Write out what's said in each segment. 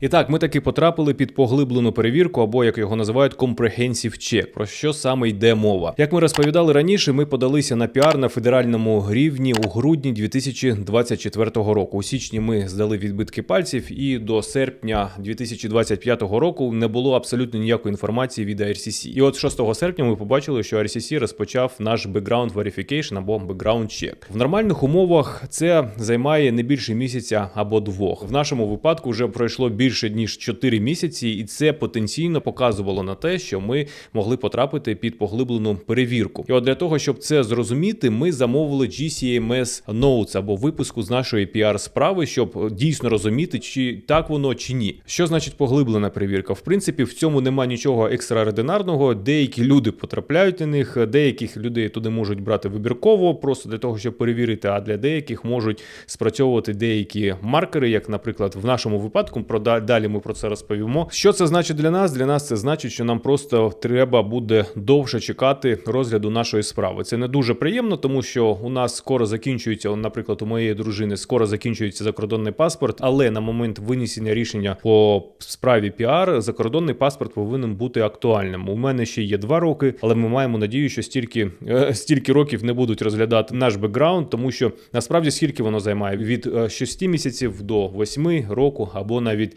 І так, ми таки потрапили під поглиблену перевірку, або як його називають comprehensive check. Про що саме йде мова? Як ми розповідали раніше, ми подалися на піар на федеральному рівні у грудні 2024 року. У січні ми здали відбитки пальців, і до серпня 2025 року не було абсолютно ніякої інформації від IRCC. І от 6 серпня ми побачили, що IRCC розпочав наш background verification або background check. В нормальних умовах це займає не більше місяця або двох. В нашому випадку вже пройшло більше ніж 4 місяці, і це потенційно показувало на те, що ми могли потрапити під поглиблену перевірку. І от для того, щоб це зрозуміти, ми замовили GCMS Notes або випуску з нашої піар справи, щоб дійсно розуміти, чи так воно чи ні. Що значить поглиблена перевірка? В принципі, в цьому нема нічого екстраординарного. Деякі люди потрапляють на них, деяких людей туди можуть брати вибірково, просто для того, щоб перевірити. А для деяких можуть спрацьовувати деякі маркери, як, наприклад, в нашому випадку, про да- далі ми про це розповімо. Що це значить для нас? Для нас це значить, що нам просто треба буде довше чекати розгляду нашої справи. Це не дуже приємно, тому що у нас скоро закінчується, наприклад, у моєї дружини скоро закінчується закордонний паспорт, але на момент винесення рішення по справі піар закордонний паспорт повинен бути актуальним. У мене ще є два роки, але ми маємо надію, що стільки, е, стільки років не будуть розглядати наш бекграунд, тому що насправді скільки воно займає від е, 6 місяців до 8 року або навіть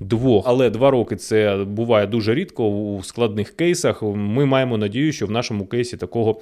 двох. Але два роки це буває дуже рідко у складних кейсах. Ми маємо надію, що в нашому кейсі такого.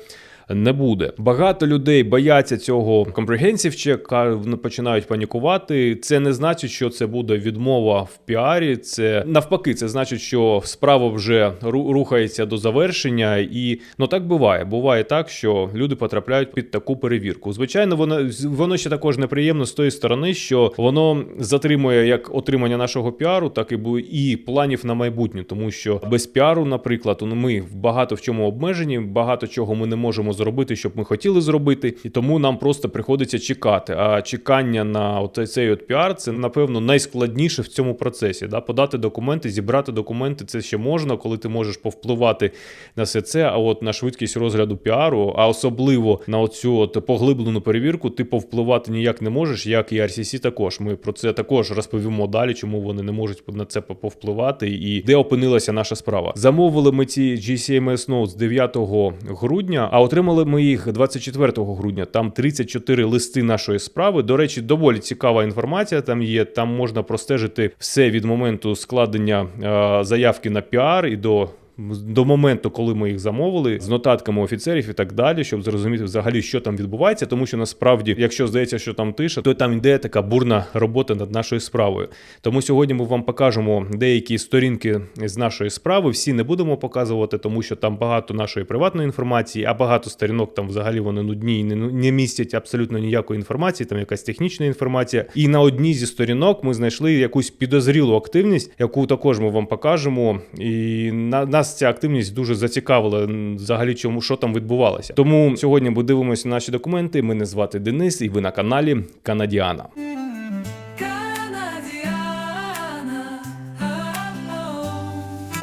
Не буде багато людей бояться цього check, починають панікувати. Це не значить, що це буде відмова в піарі. Це навпаки, це значить, що справа вже ру- рухається до завершення, і ну так буває. Буває так, що люди потрапляють під таку перевірку. Звичайно, воно воно ще також неприємно з тої сторони, що воно затримує як отримання нашого піару, так і і планів на майбутнє, тому що без піару, наприклад, ну, ми багато в чому обмежені, багато чого ми не можемо зробити, щоб ми хотіли зробити, і тому нам просто приходиться чекати. А чекання на цей от піар це напевно найскладніше в цьому процесі. Да? Подати документи, зібрати документи це ще можна, коли ти можеш повпливати на все це. А от на швидкість розгляду піару, а особливо на оцю от поглиблену перевірку, ти повпливати ніяк не можеш, як і RCC також. Ми про це також розповімо далі, чому вони не можуть на це повпливати і де опинилася наша справа. Замовили ми ці GCMS Notes 9 грудня, а отримали ми їх 24 грудня. Там 34 листи нашої справи. До речі, доволі цікава інформація. Там є. Там можна простежити все від моменту складення е, заявки на піар і до. До моменту, коли ми їх замовили, з нотатками офіцерів і так далі, щоб зрозуміти взагалі, що там відбувається, тому що насправді, якщо здається, що там тиша, то там йде така бурна робота над нашою справою. Тому сьогодні ми вам покажемо деякі сторінки з нашої справи. Всі не будемо показувати, тому що там багато нашої приватної інформації, а багато сторінок там взагалі вони нудні і не, не містять абсолютно ніякої інформації, там якась технічна інформація. І на одній зі сторінок ми знайшли якусь підозрілу активність, яку також ми вам покажемо. І на нас ця активність дуже зацікавила взагалі, чому що там відбувалося. Тому сьогодні ми дивимося наші документи. Мене звати Денис, і ви на каналі Канадіана.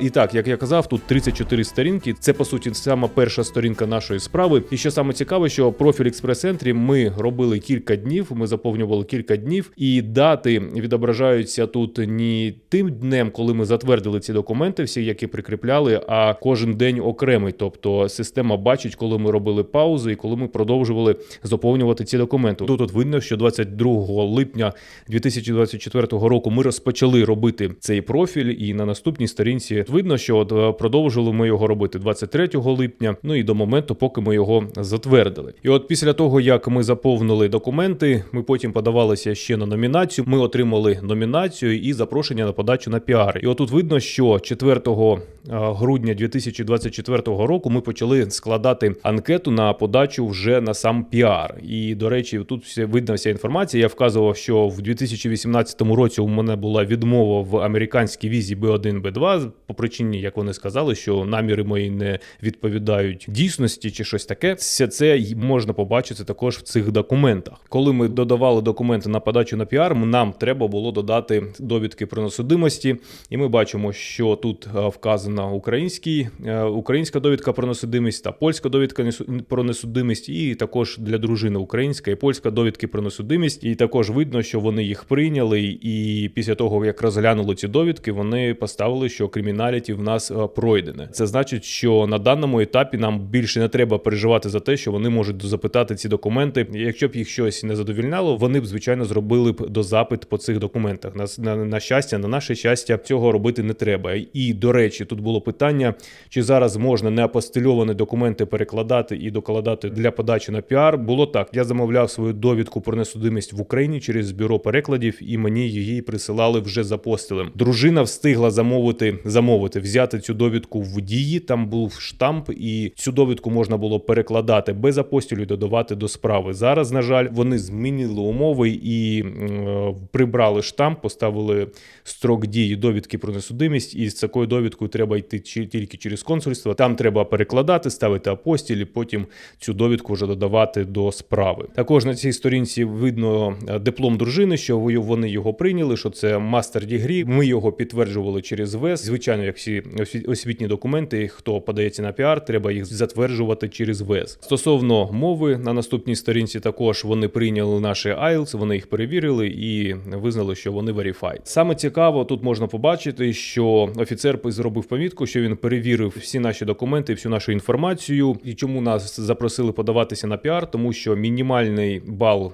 І так, як я казав, тут 34 сторінки. Це по суті сама перша сторінка нашої справи. І що саме цікаве, що профіль експрес-центрі ми робили кілька днів. Ми заповнювали кілька днів, і дати відображаються тут не тим днем, коли ми затвердили ці документи, всі, які прикріпляли, а кожен день окремий. Тобто система бачить, коли ми робили паузи і коли ми продовжували заповнювати ці документи. Тут, тут видно, що 22 липня 2024 року ми розпочали робити цей профіль, і на наступній сторінці видно, що от е, продовжили ми його робити 23 липня. Ну і до моменту, поки ми його затвердили. І от після того, як ми заповнили документи, ми потім подавалися ще на номінацію. Ми отримали номінацію і запрошення на подачу на піар. І отут видно, що 4 е, грудня 2024 року ми почали складати анкету на подачу вже на сам піар. І до речі, тут видно вся інформація. Я вказував, що в 2018 році у мене була відмова в американській візі B1, B2 причині, як вони сказали, що наміри мої не відповідають дійсності чи щось таке. Все це можна побачити також в цих документах. Коли ми додавали документи на подачу на піар, нам треба було додати довідки про несудимості, і ми бачимо, що тут е, вказана український, е, українська довідка про несудимість та польська довідка про несудимість, і також для дружини українська і польська довідки про несудимість. І також видно, що вони їх прийняли. І після того, як розглянули ці довідки, вони поставили, що криміналіті в нас е, пройдене. Це значить, що на даному етапі нам більше не треба переживати за те, що вони можуть запитати ці документи. Якщо б їх щось не задовільняло, вони б звичайно зробили б дозапит по цих документах. На, на, на щастя, на наше щастя, цього робити не треба. І до речі, тут було питання, чи зараз можна неапостильовані документи перекладати і докладати для подачі на піар. Було так. Я замовляв свою довідку про несудимість в Україні через бюро перекладів, і мені її присилали вже за постелем. Дружина встигла замовити, замовити, взяти цю довідку в дії. Там був штамп, і цю довідку можна було перекладати без апостілю додавати до справи. Зараз, на жаль, вони змінили умови і е, прибрали штамп, поставили строк дії довідки про несудимість. І з такою довідкою треба йти тільки через консульство. Там треба перекладати, ставити апостіль, і потім цю довідку вже додавати до справи. Також на цій сторінці видно е, диплом дружини, що вони його прийняли, що це мастер дігрі. Ми його підтверджували через ВЕС. Звичайно, як всі освітні документи, хто подається на піар, треба їх затверджувати через ВЕС. Стосовно мови на наступній сторінці, також вони прийняли наші IELTS, вони їх перевірили і визнали, що вони verified. Саме цікаво, тут можна побачити, що офіцер зробив помітку, що він перевірив всі наші документи, всю нашу інформацію. І чому нас запросили подаватися на піар? Тому що мінімальний бал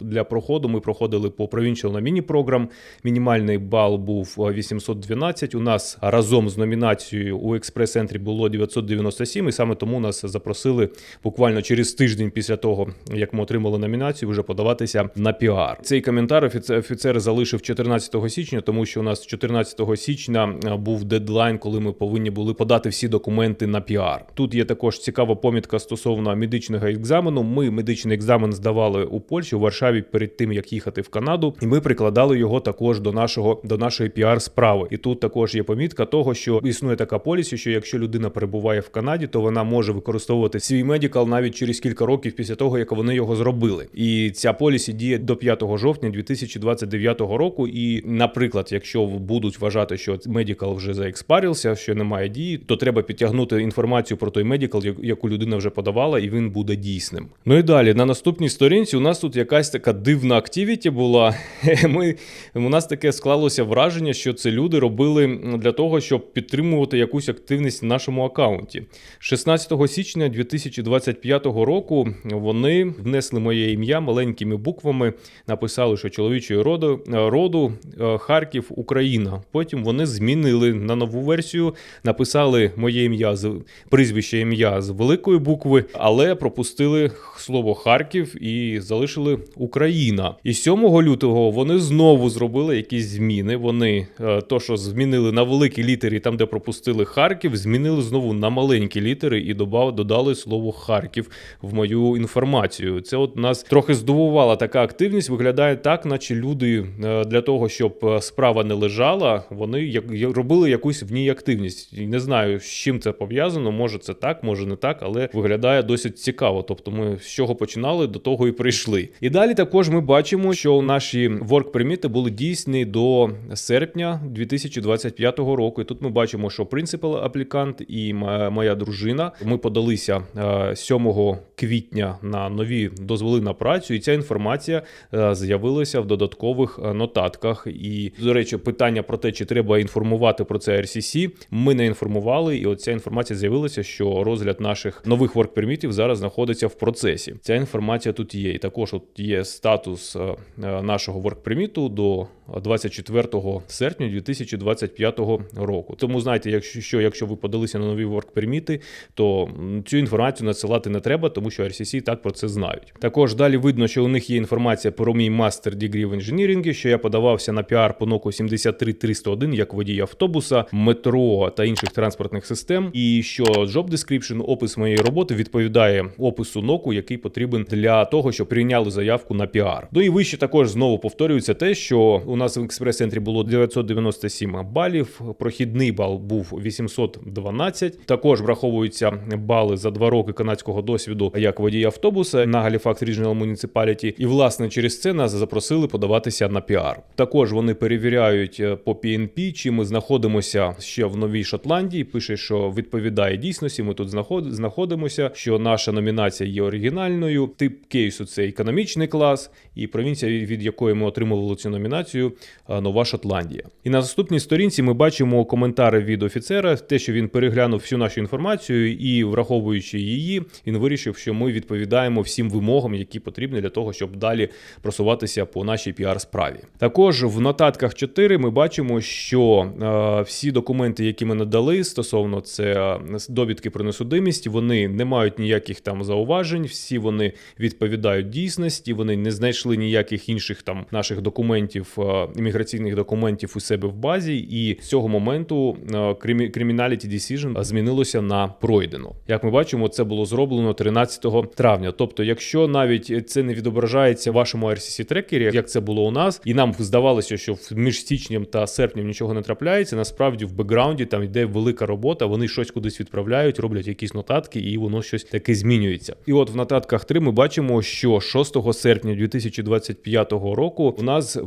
для проходу ми проходили по Provincial на міні-програм. Мінімальний бал був е, 812. У нас разом з номінацією у експрес-центрі було 997, і саме тому нас запросили буквально через тиждень після того, як ми отримали номінацію, вже подаватися на піар. Цей коментар офіцер, залишив 14 січня, тому що у нас 14 січня був дедлайн, коли ми повинні були подати всі документи на піар. Тут є також цікава помітка стосовно медичного екзамену. Ми медичний екзамен здавали у Польщі у Варшаві перед тим як їхати в Канаду, і ми прикладали його також до нашого до нашої піар справи. І тут також є помітка того, що існує така полісі, що якщо людина перебуває в Канаді, то вона може використовувати свій медикал навіть через кілька років після того, як вони його зробили. І ця полісі діє до 5 жовтня 2029 року. І, наприклад, якщо будуть вважати, що медикал вже заекспарівся, що немає дії, то треба підтягнути інформацію про той медикал, як- яку людина вже подавала, і він буде дійсним. Ну і далі на наступній сторінці у нас тут якась така дивна активіті була. Ми у нас таке склалося враження, що це люди робили для того, щоб підтримувати якусь активність в нашому аккаунті. 16 січня 2025 року вони внесли моє ім'я маленькими буквами, написали, що чоловічої роду, роду е, Харків, Україна. Потім вони змінили на нову версію, написали моє ім'я з прізвище ім'я з великої букви, але пропустили слово Харків і залишили Україна. І 7 лютого вони знову зробили якісь зміни. Вони е, то, що змінили на великі літери, там, де пропустили Харків, змінили знову на маленькі літери і добав, додали слово Харків в мою інформацію. Це от нас трохи здивувала така активність. Виглядає так, наче люди е, для того, щоб е, справа не лежала, вони як робили якусь в ній активність. Не знаю, з чим це пов'язано. Може, це так, може не так, але виглядає досить цікаво. Тобто, ми з чого починали, до того і прийшли. І далі також ми бачимо, що наші work permit були дійсні до серпня 2025 року. І тут ми бачимо, що принципал аплікант і моя дружина. Ми подалися е, 7 квітня на нові дозволи на працю, і ця інформація е, з'явилася в додаткових е, нотатках. І, до речі, питання про те, чи треба інформувати про це RCC, ми не інформували, і оця інформація з'явилася, що розгляд наших нових work-пермітів зараз знаходиться в процесі. Ця інформація тут є. І також от є статус е, е, нашого work-перміту до 24 серпня 2025 року. Тому знаєте, якщо що, якщо ви подалися на нові work-перміти, то цю інформацію надсилати не треба, тому що RCC так про це знають. Також далі видно, що у них є інформація про мій мастер дігрі в інженірінгі, що я подавався на піар по ноку 73301 як водій автобуса, метро та інших транспортних систем. І що job description, опис моєї роботи відповідає опису ноку, який потрібен для того, щоб прийняли заявку на піар. Ну і вище також знову повторюється те, що у нас в експрес-центрі було 997 балів. Прохідний бал був 812. Також враховуються бали за два роки канадського досвіду як водія автобуса на Halifax Regional Municipality. І власне через це нас запросили подаватися на піар. Також вони перевіряють е, по PNP, чи ми знаходимося ще в Новій Шотландії. Пише, що відповідає дійсності. Ми тут знаход- знаходимося. Що наша номінація є оригінальною. Тип кейсу це економічний клас, і провінція, від якої ми отримували цю номінацію, е, Нова Шотландія. І на наступній сторінці ми бачимо коментари від офіцера, те, що він переглянув всю нашу інформацію, і враховуючи її, він вирішив, що ми відповідаємо всім вимогам, які потрібні для того, щоб далі просуватися по нашій піар-справі. Також в нотатках 4 ми бачимо, що е, всі документи, які ми надали стосовно це е, довідки про несудимість, вони не мають ніяких там зауважень, всі вони відповідають дійсності, вони не знайшли ніяких інших там наших документів, е, імміграційних документів у себе в базі, і з цього моменту е, Criminality Decision змінилося на пройдено. Як ми бачимо, це було зроблено 13 травня. Тобто, якщо навіть це не відображається в вашому rcc трекері, як це було у нас, і нам здавалося, що в- між січнем та серпнем нічого не трапляється. Насправді в бекграунді там йде велика робота. Вони щось кудись відправляють, роблять якісь нотатки, і воно щось таке змінюється. І от в нотатках 3 ми бачимо, що 6 серпня 2025 року у нас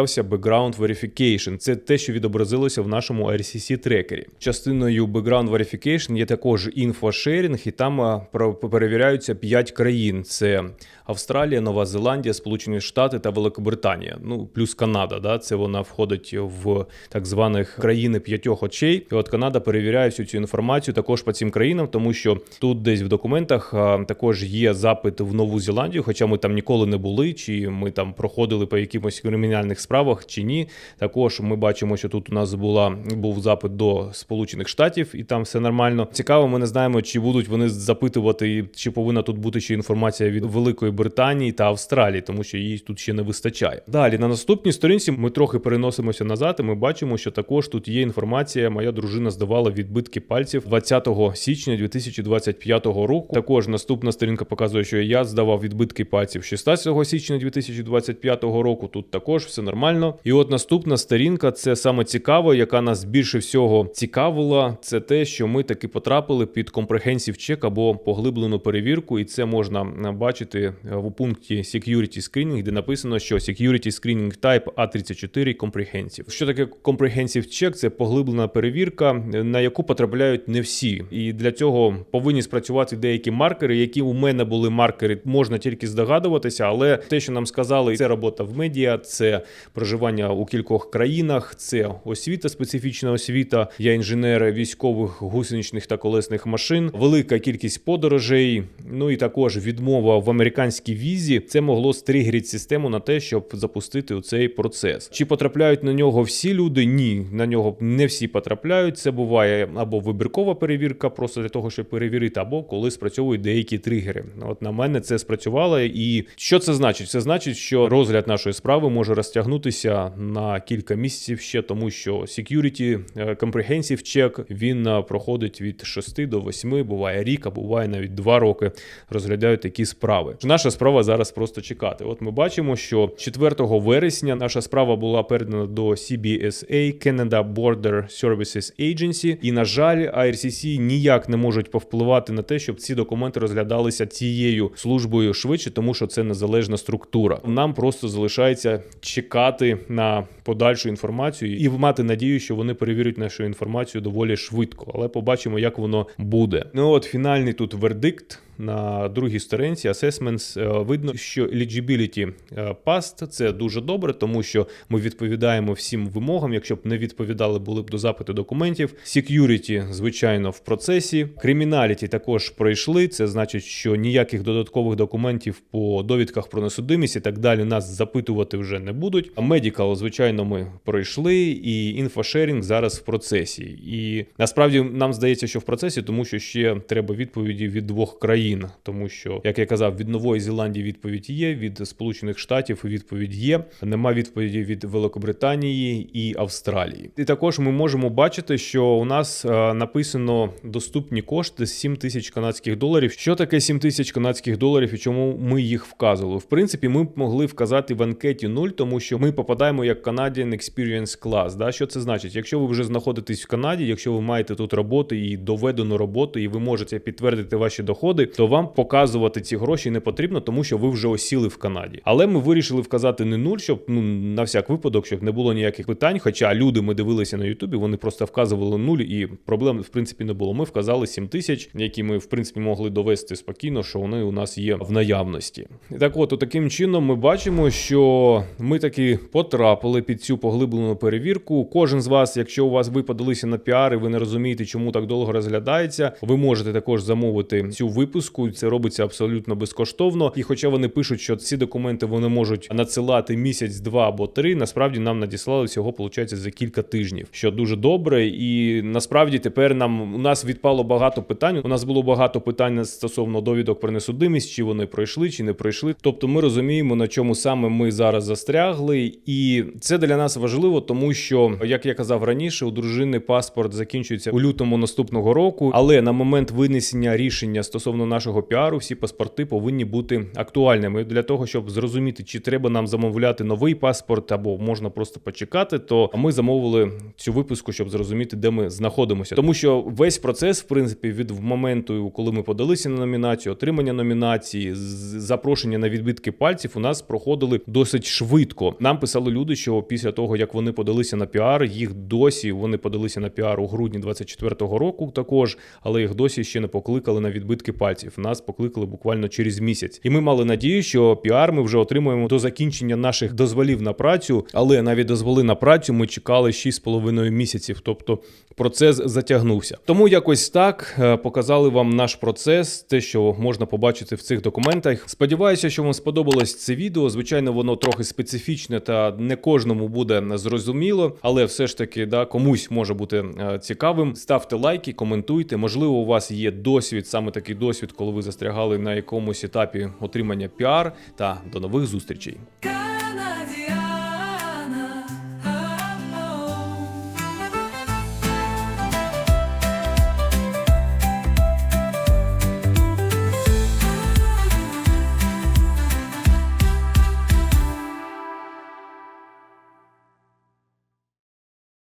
розпочався background verification. Це те, що відобразилося в нашому RCC трекері. Частиною background verification є також інфошерінг, і там про- перевіряються 5 країн: це Австралія, Нова Зеландія, Сполучені Штати та Великобританія. Ну плюс Канада. Да, це вона входить в так званих країни п'ятьох очей. І от Канада перевіряє всю цю інформацію також по цим країнам, тому що тут десь в документах також є запит в Нову Зеландію, хоча ми там ніколи не були, чи ми там проходили по якимось кримінальних справах чи ні. Також ми бачимо, що тут у нас була був запит до Сполучених Штатів, і там все нормально. Цікаво, ми не знаємо, чи будуть вони запитувати, чи повинна тут бути ще інформація від Великої Британії та Австралії, тому що її тут ще не вистачає. Далі на наступній сторінці ми трохи переносимося назад. і Ми бачимо, що також тут є інформація. Моя дружина здавала відбитки пальців 20 січня 2025 року. Також наступна сторінка показує, що я здавав відбитки пальців 16 січня 2025 року. Тут також все нормально. І от наступна сторінка це саме цікаво, яка нас більше всього цікавила. Це те, що ми таки потрапили під comprehensive check або поглиблену перевірку, і це можна е, бачити в пункті Security Screening, де написано, що Security Screening Type A34 Comprehensive. Що таке Comprehensive Check? Це поглиблена перевірка, на яку потрапляють не всі. І для цього повинні спрацювати деякі маркери, які у мене були маркери, можна тільки здогадуватися, але те, що нам сказали, це робота в медіа, це проживання у кількох країнах, це освіта, специфічна освіта. Я інженер військових гусеничних та колесних машин, велика кількість подорожей. Ну і також відмова в американській візі. Це могло стригерити систему на те, щоб запустити у цей процес. Чи потрапляють на нього всі люди? Ні, на нього не всі потрапляють. Це буває або вибіркова перевірка, просто для того, щоб перевірити, або коли спрацьовують деякі тригери. От на мене це спрацювало. І що це значить? Це значить, що розгляд нашої справи може розтягнутися на кілька місяців ще, тому що security е, comprehensive check він е, проходить від 6 до 8, буває рік, а буває навіть 2 роки. Розглядають такі справи. Наша справа зараз просто чекати. От ми бачимо, що 4 вересня наша справа була передана до CBSA Canada Border Services Agency, і на жаль, IRCC ніяк не можуть повпливати на те, щоб ці документи розглядалися цією службою швидше, тому що це незалежна структура. Нам просто залишається чекати на подальшу інформацію і мати надію, що вони перевірять нашу інформацію доволі швидко. Але побачимо, як воно буде. Ну от фінальний тут вердикт. На другій сторінці Assessments е, видно, що eligibility е, passed – це дуже добре, тому що ми відповідаємо всім вимогам. Якщо б не відповідали, були б до запиту документів. Security, звичайно, в процесі. Criminality також пройшли. Це значить, що ніяких додаткових документів по довідках про несудимість і так далі нас запитувати вже не будуть. Medical, звичайно, Звичайно, ми пройшли, і інфошерінг зараз в процесі. І насправді нам здається, що в процесі, тому що ще треба відповіді від двох країн. Тому що, як я казав, від Нової Зеландії відповідь є, від Сполучених Штатів відповідь є. Нема відповіді від Великобританії і Австралії. І також ми можемо бачити, що у нас е, написано доступні кошти 7 тисяч канадських доларів. Що таке 7 тисяч канадських доларів і чому ми їх вказували? В принципі, ми б могли вказати в анкеті 0, тому що ми попадаємо як Canadian Experience Class. Да? Що це значить? Якщо ви вже знаходитесь в Канаді, якщо ви маєте тут роботу і доведену роботу, і ви можете підтвердити ваші доходи, то вам показувати ці гроші не потрібно, тому що ви вже осіли в Канаді. Але ми вирішили вказати не 0, щоб ну на всяк випадок, щоб не було ніяких питань. Хоча люди ми дивилися на Ютубі, вони просто вказували 0 і проблем в принципі не було. Ми вказали 7 тисяч, які ми в принципі могли довести спокійно, що вони у нас є в наявності. І так, от таким чином ми бачимо, що ми таки потрапили під цю поглиблену перевірку. Кожен з вас, якщо у вас ви подалися на піар, і ви не розумієте, чому так довго розглядається, ви можете також замовити цю випуску. Це робиться абсолютно безкоштовно. І хоча вони пишуть, що ці документи вони можуть надсилати місяць, два або три, насправді нам надіслали всього, виходить, за кілька тижнів, що дуже добре. І насправді тепер нам у нас відпало багато питань. У нас було багато питань стосовно довідок про несудимість, чи вони пройшли, чи не пройшли. Тобто, ми розуміємо, на чому саме ми зараз застрягли, і це для нас важливо, тому що, як я казав раніше, у дружини паспорт закінчується у лютому наступного року. Але на момент винесення рішення стосовно нашого піару, всі паспорти повинні бути актуальними для того, щоб зрозуміти, чи треба нам замовляти новий паспорт, або можна просто почекати. То ми замовили цю випуску, щоб зрозуміти, де ми знаходимося. Тому що весь процес, в принципі, від моменту, коли ми подалися на номінацію, отримання номінації, запрошення на відбитки пальців, у нас проходили досить швидко. Нам писали люди, що після того як вони подалися на піар, їх досі вони подалися на піар у грудні 24-го року, також, але їх досі ще не покликали на відбитки пальців. Нас покликали буквально через місяць. І ми мали надію, що піар ми вже отримуємо до закінчення наших дозволів на працю, але навіть дозволи на працю ми чекали 6,5 місяців. Тобто процес затягнувся. Тому якось так е, показали вам наш процес, те, що можна побачити в цих документах. Сподіваюся, що вам сподобалось це відео. Звичайно, воно трохи специфічне та не кожному буде зрозуміло, але все ж таки, да, комусь може бути е, цікавим. Ставте лайки, коментуйте. Можливо, у вас є досвід, саме такий досвід, коли ви застрягали на якомусь етапі отримання піар. Та до нових зустрічей.